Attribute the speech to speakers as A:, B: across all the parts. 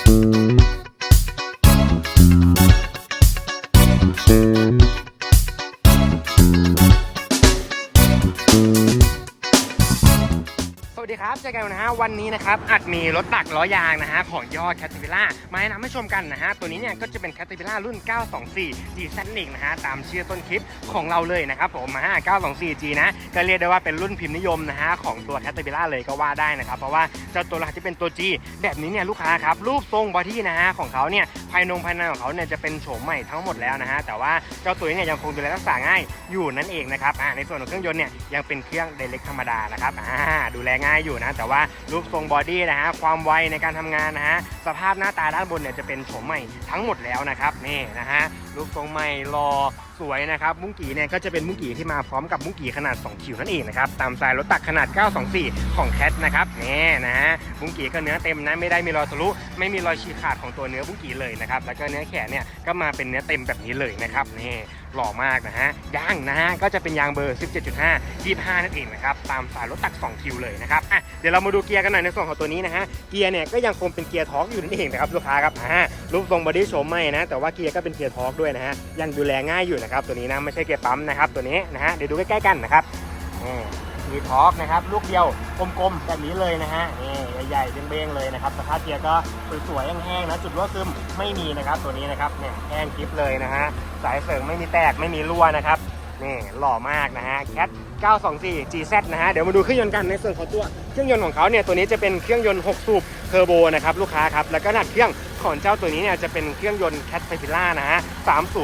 A: ส วัสดีครับเจอกันนะฮะวันนี้นะครับอาจมีรถตักล้อยางนะฮะของยอดแคท e ิ l ล่ามาแนะนำให้ชมกันนะฮะตัวนี้เนี่ยก็จะเป็นแคท e ิ l ล่ารุ่น 924 G แซนิกนะฮะตามชื่อต้นคลิปของเราเลยนะครับผมมา924 G นะก็เรียกได้ว่าเป็นรุ่นพิมพ์นิยมนะฮะของตัวแคท e ิ l ล่าเลยก็ว่าได้นะครับเพราะว่าเจ้าตัวรหัสที่เป็นตัว G แบบนี้เนี่ยลูกค้าครับรูปทรงบอดี้นะฮะของเขาเนี่ยภายนงภายในของเขาเนี่ยจะเป็นโฉมใหม่ทั้งหมดแล้วนะฮะแต่ว่าเจ้าตัวนี้เนี่ยยังคงดูแลรักษาง่ายอยู่นั่นเองนะครับอ่าในส่วนของเครื่องยนต์เนี่ยยังเป็นเครื่องเดล็กธรรมดานะครับอ่าดูแลง่ายอยู่นะ แต่ว่ารูปทรงบอดี้นะฮะความไวในการทำงานนะฮะสภาพหน้าตาด้านบนเนี่ยจะเป็นโฉมใหม่ทั้งหมดแล้วนะครับนี่นะฮะ รูปทรงใหม่รอสวยนะครับมุ้งกี่เนี่ยก็จะเป็นมุ้งกี่ที่มาพร้อมกับมุ้งกี่ขนาด 2 คิวนั่นเองนะครับตามสายรถตักขนาด 924 ของแคทนะครับนี่นะฮะมุ้งกี่ก็เนื้อเต็มนะไม่ได้มีรอยทะลุไม่มีรอยฉีกขาดของตัวเนื้อมุ้งกี่เลยนะครับแล้วก็เนื้อแขนเนี่ยก็มาเป็นเนื้อเต็มแบบนี้เลยนะครับนี่หล่อมากนะฮะยางนะฮะก็จะเป็นยางเบอร์ 17.5 25 นั่นเองนะครับตามสายรถตัก 2 คิวเลยนะครับอะเดี๋ยวเรามาดูเกียร์กันหน่อยในส่วนของตัวนี้นะฮะเกียร์เนี่ยก็ยังคงเป็นเกียร์ทอร์กอยู่นั่นเองนะครับลูกค้าครับอ่ารูปทรงบอดี้โฉมใหม่นะแต่ว่าเกียร์ก็เป็นเกียร์ทอร์กด้วยนะฮะยังดูแลง่ายอยู่นะครับ ตัวนี้นะไม่ใช่เกียร์ปั๊มนะครับ ตัวนี้นะฮะเดี๋ยวดูใกล้ๆกันนะครับนี่มีทอร์กนะครับลูกเดียวกลมๆแบบนี้เลยนะฮะนี่ใหญ่ๆเบ้งๆเลยนะครับสภาพเกียร์ก็สวยๆแห้งๆนะจุดรั่วซึมไม่มีนะครับ ตัวนี้นะครับเนี่ยแห้งกริบเลยนะฮะสายเสริงไม่มีแตกไม่มีรั่วนะครับนี่หล่อมากนะฮะ Cat 924 GZ นะฮะ เดี๋ยวมาดูเครื่องยนต์กันในส่วนของตัว เครื่องยนต์ของเขาเนี่ย ตัวนี้จะเป็นเครื่องยนต์ 6 สูบเทอร์โบนะครับลูกค้าครับ แล้วก็ขนาดเครื่อง ของเจ้าตัวนี้เนี่ยจะเป็นเครื่องยนต์ Cat p i l a นะฮะ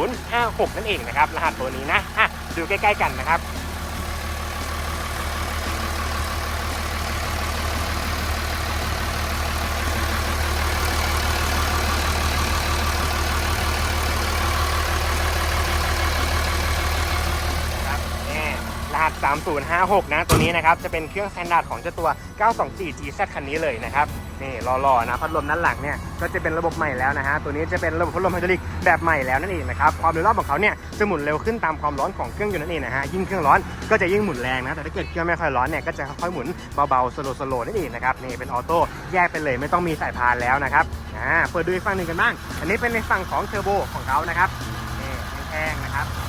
A: 3056 นั่นเองนะครับ รหัสตัวนี้นะอะดูใกล้ๆกันนะครับครับนี่รหัส3056 นะ ตัวนี้นะครับ จะเป็นเครื่องสแตนดาร์ดของเจ้าตัว 924 GZ คันนี้เลยนะครับ นี่หล่อๆนะพัดลมด้านหลังเนี่ยก็จะเป็นระบบใหม่แล้วนะฮะตัวนี้จะเป็นระบบพัดลมไฮดรอลิกแบบใหม่แล้วนั่นเองนะครับความเร็วรอบของเขาเนี่ยจะหมุนเร็วขึ้นตามความร้อนของเครื่องยนต์นั่นเองนะฮะยิ่งเครื่องร้อนก็จะยิ่งหมุนแรงนะแต่ถ้าเกิดเครื่องไม่ค่อยร้อนเนี่ยก็จะค่อยๆหมุนเบาๆสโลว์ๆนั่นเองนะครับนี่เป็นออโต้แยกไปเลยไม่ต้องมีสายพานแล้วนะครับอ่าเปิดดูอีกฝั่งหนึ่งกันบ้างอันนี้เป็นในฝั่งของเทอร์โบของเขานะครับนี่แห้งๆนะครับ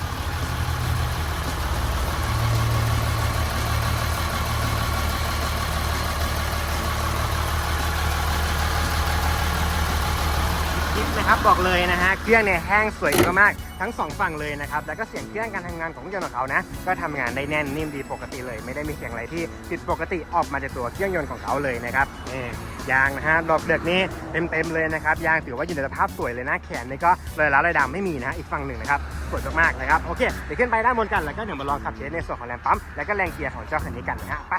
A: นะครับบอกเลยนะฮะเครื่องเนี่ยแห้งสวยมากๆทั้งสองฝั่งเลยนะครับแล้วก็เสียงเครื่องการทำงานของยนต์ของเขานะก็ทำงานได้แน่นนิ่มดีปกติเลย ไม่ได้มีเสียงอะไรที่ผิดปกติออกมาจากตัวเครื่องยนต์ของเขาเลยนะครับนี่ยางนะฮะดอกเดือกนี้เต็มๆเลยนะครับยางถือว่าอยู่ในสภาพสวยเลยนะแขนนี่ก็รอยร้าวรอยดำไม่มีนะอีกฝั่งหนึ่งนะครับสวยมากๆนะครับโอเคเดี๋ยวขึ้นไปด้านบนกันแล้วก็เดี๋ยวมาลองขับเทสในส่วนของแรงปั๊มแล้วก็แรงเกียร์ของเจ้าคันนี้กันนะฮะไป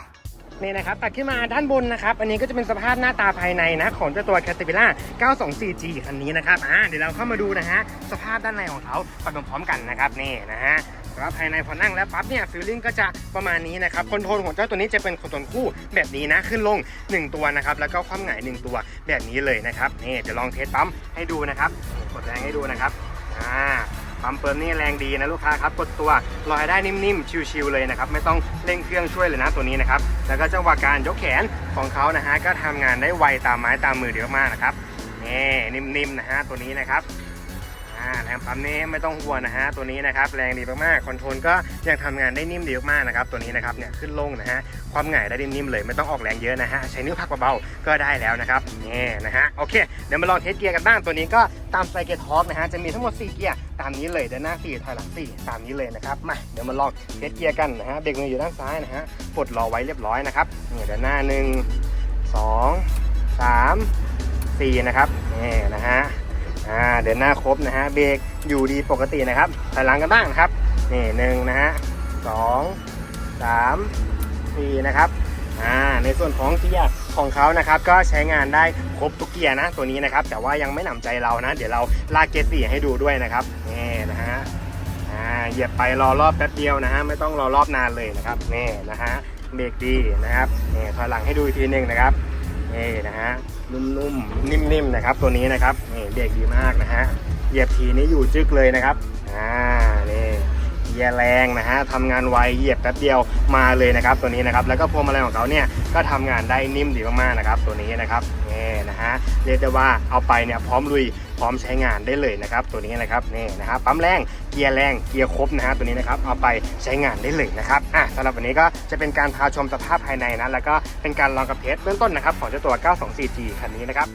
A: นี่นะครับตัดขึ้นมาด้านบนนะครับ อันนี้ก็จะเป็นสภาพหน้าตาภายในนะ ของเจ้าตัว Caterpillar 924G คันนี้นะครับอ่าเดี๋ยวเราเข้ามาดูนะฮะสภาพด้านในของเขาไปพร้อมๆกันนะครับนี่นะฮะสภาพภายในพอนั่งแล้วปั๊บเนี่ยฟิลลิ่งก็จะประมาณนี้นะครับคอนโทรลของเจ้าตัวนี้จะเป็นคอนโทรลคู่แบบนี้นะขึ้นลง 1 ตัวนะครับแล้วก็ความหงาย1ตัวแบบนี้เลยนะครับนี่เดี๋ยวลองเทสปั๊มให้ดูนะครับกดแรงให้ดูนะครับอ่า ปั๊มเปิมนี่แรงดีนะลูกค้าครับกดตัวลอยได้นิ่มๆ ชิวๆเลยนะครับ ไม่ต้องเร่งเครื่องช่วยเลยนะตัวนี้นะครับ แล้วก็จังหวะการยกแขนของเขานะฮะก็ทำงานได้ไวตามไม้ตามมือเยอะมากนะครับนี่นิ่มๆนะฮะตัวนี้นะครับ อ่าแรงปั๊มนี้ไม่ต้องห่วงนะฮะตัวนี้นะครับแรงดีมากๆคอนโทรลก็ยังทำงานได้นิ่มดีมากๆนะครับตัวนี้นะครับเนี่ยขึ้นลงนะฮะความหง่ายได้นิ่มๆเลยไม่ต้องออกแรงเยอะนะฮะใช้นิ้วพักเบาๆก็ได้แล้วนะครับนี่นะฮะโอเคเดี๋ยวมาลองเทสเกียร์กันบ้างตัวนี้ก็ตามสไตล์เกียร์ทอร์กนะฮะจะมีทั้งหมด4เกียร์ตามนี้เลยเดินหน้า4ถอยหลัง4ตามนี้เลยนะครับมาเดี๋ยวมาลองเทสเกียร์กันนะฮะเบรกมืออยู่ด้านซ้ายนะฮะปลดรอไว้เรียบร้อยนะครับนี่เดินหน้า1 2 3 4นะครับนี่นะฮะ อ่าเดินหน้าครบนะฮะเบรกอยู่ดีปกตินะครับถอยหลังกันบ้างนะครับนี่หนึ่งนะฮะสองสามสี่นะครับอ่าในส่วนของเกียร์ของเขานะครับก็ใช้งานได้ครบทุกเกียร์นะตัวนี้นะครับ แต่ว่ายังไม่หนำใจเรานะ เดี๋ยวเราลากเกียร์สี่ให้ดูด้วยนะครับนี่นะฮะอ่าเหยียบไปรอรอบแป๊บเดียวนะฮะไม่ต้องรอรอบนานเลยนะครับนี่นะฮะเบรกดีนะครับนี่ถอยหลังให้ดูอีกทีหนึ่งนะครับ นี่นะฮะนุ่มๆนิ่มๆนะครับ ตัวนี้นะครับนี่เบรกดีมากนะฮะเหยียบทีนี้อยู่จึกเลยนะครับอ่า เกียร์แรงนะฮะทำงานไวเหยียบแป๊บเดียวมาเลยนะครับ ตัวนี้นะครับแล้วก็พวงมาลัยของเขาเนี่ยก็ทำงานได้นิ่มดีมากๆนะครับ ตัวนี้นะครับนี่นะฮะเรียกได้ว่าเอาไปเนี่ยพร้อมลุยพร้อมใช้งานได้เลยนะครับ ตัวนี้นะครับนี่นะฮะปั๊มแรงเกียร์แรงเกียร์ครบนะฮะตัวนี้นะครับเอาไปใช้งานได้เลยนะครับอะสำหรับวันนี้ก็จะเป็นการพาชมสภาพภายในนะแล้วก็เป็นการลองกับเทสเบื้องต้นนะครับของเจ้าตัว 924G คันนี้นะครับ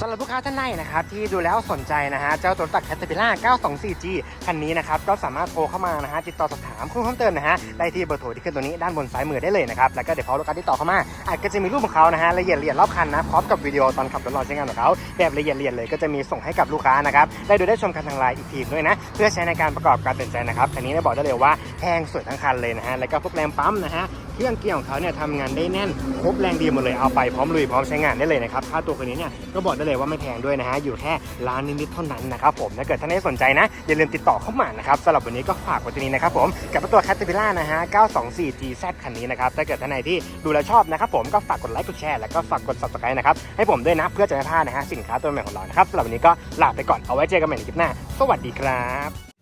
A: สำหรับลูกค้าท่านใดนะครับที่ดูแล้วสนใจนะฮะเจ้าตัวตักแคทเตอร์พิล่า 924G คันนี้นะครับก็สามารถโทรเข้ามานะฮะติดต่อสอบถามข้อมูลเพิ่มเติมนะฮะได้ที่เบอร์โทรที่ขึ้นตัวนี้ด้านบนซ้ายมือได้เลยนะครับแล้วก็เดี๋ยวพอลูกค้าติดต่อเข้ามาอาจก็จะมีรูปของเขานะฮะละเอียดละเอียดรอบคันนะพร้อมกับวิดีโอตอนขับรถลองใช้งานของเขาแบบละเอียดละเอียดเลยก็จะมีส่งให้กับลูกค้านะครับได้ดูได้ชมกันทางไลน์อีกทีด้วยนะเพื่อใช้ในการประกอบการตัดสินใจนะครับคันนี้ได้บอกได้เลยว่าแพงสวยทั้งคันเลยนะฮะแล้วก็พวกแรมปั๊มนะฮะ เครื่องเกียร์ของเขาเนี่ยทำงานได้แน่นครบแรงดีหมดเลยเอาไปพร้อมลุยพร้อมใช้งานได้เลยนะครับค่าตัวคันนี้เนี่ยก็บอกได้เลยว่าไม่แพงด้วยนะฮะอยู่แค่ล้านนิดๆเท่านั้นนะครับผมถ้าเกิดท่านใดสนใจนะอย่าลืมติดต่อเข้ามานะครับสำหรับวันนี้ก็ฝากไว้ที่นี้นะครับผมกับตัว c a t e r p i l l a r นะฮะ 924GZ คันนี้นะครับถ้าเกิดท่านใดที่ดูแลชอบนะครับผมก็ฝากกดไลค์กดแชร์แล้วก็ฝากกด subscribe นะครับให้ผมด้วยนะเพื่อจะไม่พลาดนะฮะสินค้าตัวใหม่ของเรานะครับสำหรับวันนี้ก็ลาไปก่อนเอาไว้เจอกันใหม่ในคลิปหน้า สวัสดีครับ